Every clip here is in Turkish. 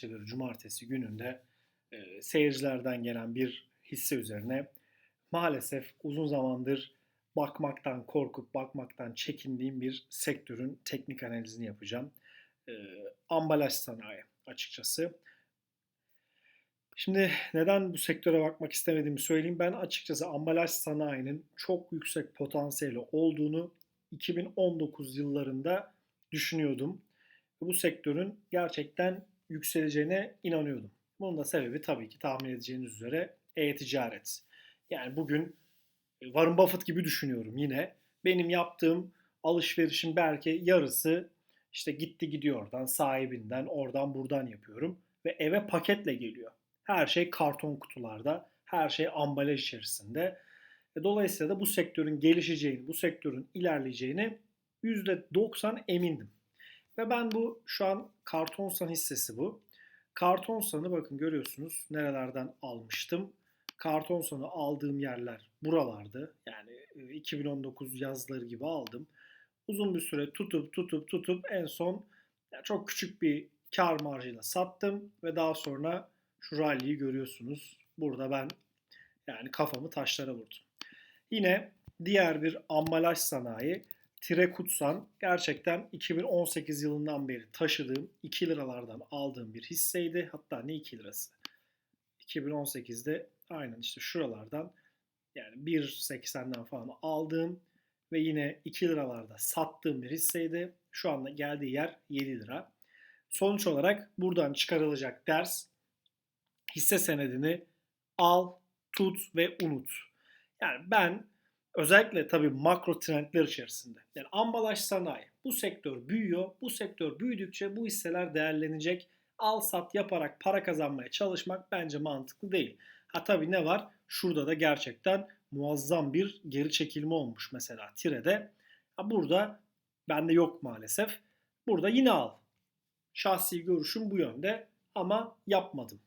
güneşli bir cumartesi gününde e, seyircilerden gelen bir hisse üzerine maalesef uzun zamandır bakmaktan korkup bakmaktan çekindiğim bir sektörün teknik analizini yapacağım. E, ambalaj sanayi açıkçası. Şimdi neden bu sektöre bakmak istemediğimi söyleyeyim. Ben açıkçası ambalaj sanayinin çok yüksek potansiyeli olduğunu 2019 yıllarında düşünüyordum. Bu sektörün gerçekten yükseleceğine inanıyordum. Bunun da sebebi tabii ki tahmin edeceğiniz üzere e-ticaret. Yani bugün e, Warren Buffett gibi düşünüyorum yine. Benim yaptığım alışverişin belki yarısı işte gitti gidiyor oradan sahibinden oradan buradan yapıyorum ve eve paketle geliyor. Her şey karton kutularda, her şey ambalaj içerisinde. E, dolayısıyla da bu sektörün gelişeceğini, bu sektörün ilerleyeceğini %90 emindim. Ve ben bu şu an Kartonsan hissesi bu. Kartonsan'ı bakın görüyorsunuz nerelerden almıştım. Kartonsan'ı aldığım yerler buralardı. Yani 2019 e, yazları gibi aldım. Uzun bir süre tutup tutup tutup en son çok küçük bir kar marjıyla sattım ve daha sonra şu rally'yi görüyorsunuz. Burada ben yani kafamı taşlara vurdum. Yine diğer bir ambalaj sanayi Tire Kutsan gerçekten 2018 yılından beri taşıdığım 2 liralardan aldığım bir hisseydi. Hatta ne 2 lirası? 2018'de aynen işte şuralardan yani 1.80'den falan aldığım ve yine 2 liralarda sattığım bir hisseydi. Şu anda geldiği yer 7 lira. Sonuç olarak buradan çıkarılacak ders hisse senedini al, tut ve unut. Yani ben özellikle tabii makro trendler içerisinde. Yani ambalaj sanayi. Bu sektör büyüyor. Bu sektör büyüdükçe bu hisseler değerlenecek. Al sat yaparak para kazanmaya çalışmak bence mantıklı değil. Ha tabii ne var? Şurada da gerçekten muazzam bir geri çekilme olmuş mesela Tire'de. Ha burada bende yok maalesef. Burada yine al. Şahsi görüşüm bu yönde ama yapmadım.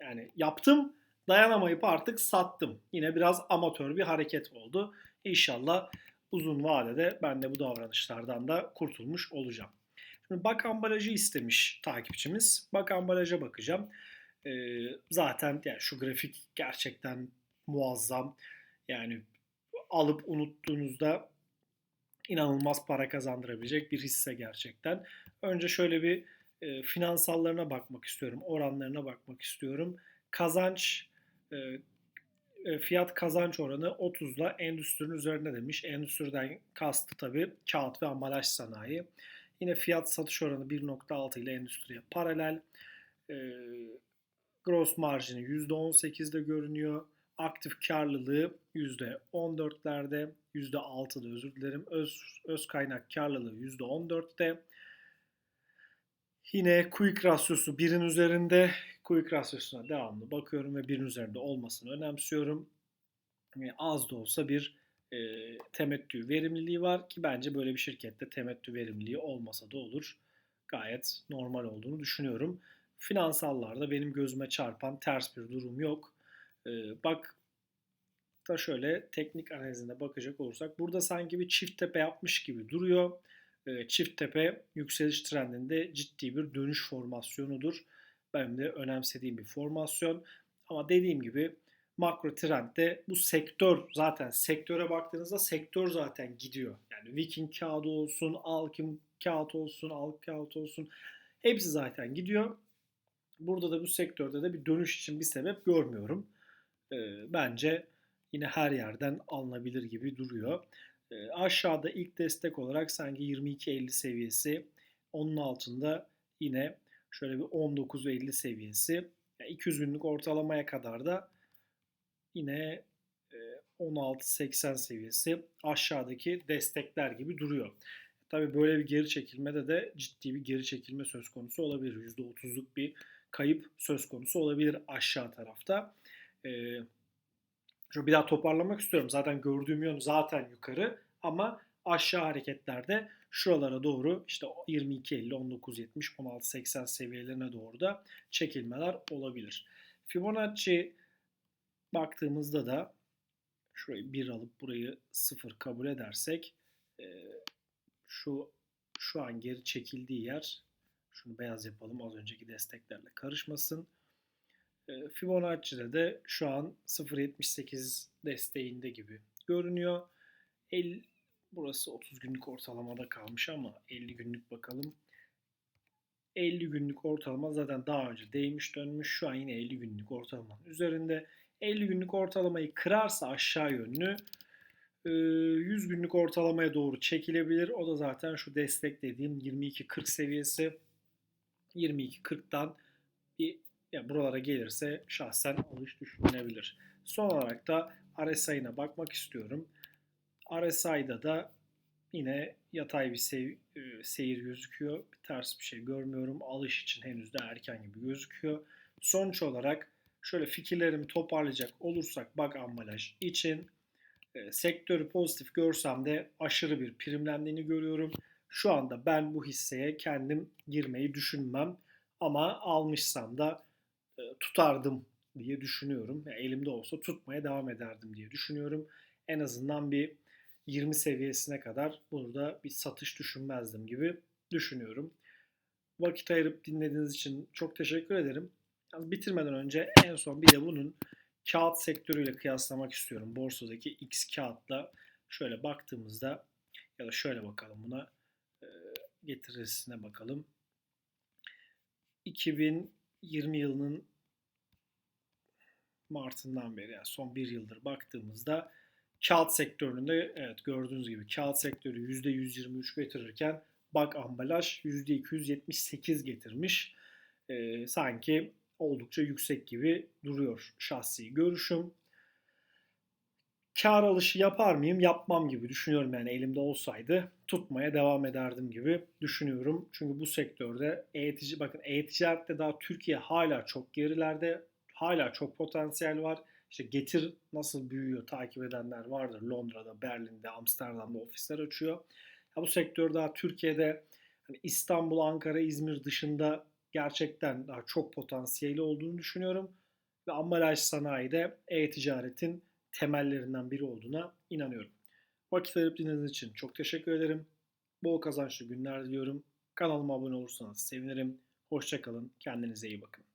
Yani yaptım dayanamayıp artık sattım. Yine biraz amatör bir hareket oldu. İnşallah uzun vadede ben de bu davranışlardan da kurtulmuş olacağım. Şimdi bak ambalajı istemiş takipçimiz. Bak ambalaja bakacağım. Ee, zaten yani şu grafik gerçekten muazzam. Yani alıp unuttuğunuzda inanılmaz para kazandırabilecek bir hisse gerçekten. Önce şöyle bir e, finansallarına bakmak istiyorum, oranlarına bakmak istiyorum. Kazanç, e, e, fiyat kazanç oranı 30 ile endüstrinin üzerinde demiş. Endüstriden kastı tabii kağıt ve ambalaj sanayi. Yine fiyat satış oranı 1.6 ile endüstriye paralel. E, gross marjini %18'de görünüyor. Aktif karlılığı %14'lerde, %6'da özür dilerim. Öz, öz kaynak karlılığı %14'te. Yine quick rasyosu birin üzerinde. Quick rasyosuna devamlı bakıyorum ve birin üzerinde olmasını önemsiyorum. Yani az da olsa bir e, temettü verimliliği var ki bence böyle bir şirkette temettü verimliliği olmasa da olur. Gayet normal olduğunu düşünüyorum. Finansallarda benim gözüme çarpan ters bir durum yok. E, bak da şöyle teknik analizine bakacak olursak burada sanki bir çift tepe yapmış gibi duruyor. Ee, çift tepe yükseliş trendinde ciddi bir dönüş formasyonudur. Benim de önemsediğim bir formasyon. Ama dediğim gibi makro trendde bu sektör zaten sektöre baktığınızda sektör zaten gidiyor. Yani Viking kağıdı olsun, Alkim kağıt olsun, Alk kağıt olsun hepsi zaten gidiyor. Burada da bu sektörde de bir dönüş için bir sebep görmüyorum. Ee, bence yine her yerden alınabilir gibi duruyor. E, aşağıda ilk destek olarak sanki 22.50 seviyesi. Onun altında yine şöyle bir 19.50 seviyesi. Yani 200 günlük ortalamaya kadar da yine 16.80 seviyesi aşağıdaki destekler gibi duruyor. Tabi böyle bir geri çekilmede de ciddi bir geri çekilme söz konusu olabilir. %30'luk bir kayıp söz konusu olabilir aşağı tarafta. Ee, bir daha toparlamak istiyorum. Zaten gördüğüm yön zaten yukarı ama aşağı hareketlerde şuralara doğru işte 22.50, 19.70, 16.80 seviyelerine doğru da çekilmeler olabilir. Fibonacci baktığımızda da şurayı 1 alıp burayı 0 kabul edersek şu şu an geri çekildiği yer Şunu beyaz yapalım az önceki desteklerle karışmasın. E, Fibonacci'de de şu an 0.78 desteğinde gibi görünüyor. 50, burası 30 günlük ortalamada kalmış ama 50 günlük bakalım. 50 günlük ortalama zaten daha önce değmiş dönmüş. Şu an yine 50 günlük ortalamanın üzerinde. 50 günlük ortalamayı kırarsa aşağı yönlü 100 günlük ortalamaya doğru çekilebilir. O da zaten şu desteklediğim 22.40 seviyesi. 22.40'dan bir ya buralara gelirse şahsen alış düşünülebilir. Son olarak da RSI'ne bakmak istiyorum. RSI'da da yine yatay bir seyir, seyir gözüküyor. Ters bir şey görmüyorum. Alış için henüz de erken gibi gözüküyor. Sonuç olarak şöyle fikirlerimi toparlayacak olursak bak ambalaj için e, sektörü pozitif görsem de aşırı bir primlendiğini görüyorum. Şu anda ben bu hisseye kendim girmeyi düşünmem ama almışsam da e, tutardım diye düşünüyorum. Yani elimde olsa tutmaya devam ederdim diye düşünüyorum. En azından bir 20 seviyesine kadar burada bir satış düşünmezdim gibi düşünüyorum. Vakit ayırıp dinlediğiniz için çok teşekkür ederim. Yani bitirmeden önce en son bir de bunun kağıt sektörüyle kıyaslamak istiyorum. Borsadaki X kağıtla şöyle baktığımızda ya da şöyle bakalım buna e, getirisine bakalım. 2020 yılının Mart'ından beri yani son bir yıldır baktığımızda kağıt sektöründe evet gördüğünüz gibi kağıt sektörü %123 getirirken bak ambalaj %278 getirmiş. Ee, sanki oldukça yüksek gibi duruyor şahsi görüşüm. Kar alışı yapar mıyım? Yapmam gibi düşünüyorum yani elimde olsaydı tutmaya devam ederdim gibi düşünüyorum. Çünkü bu sektörde e-ticaret bakın e-ticarette daha Türkiye hala çok gerilerde. Hala çok potansiyel var. İşte getir nasıl büyüyor takip edenler vardır. Londra'da, Berlin'de, Amsterdam'da ofisler açıyor. Ya bu sektör daha Türkiye'de hani İstanbul, Ankara, İzmir dışında gerçekten daha çok potansiyeli olduğunu düşünüyorum. Ve ambalaj sanayide e-ticaretin temellerinden biri olduğuna inanıyorum. Vakit ayırıp dinlediğiniz için çok teşekkür ederim. Bol kazançlı günler diliyorum. Kanalıma abone olursanız sevinirim. Hoşçakalın. Kendinize iyi bakın.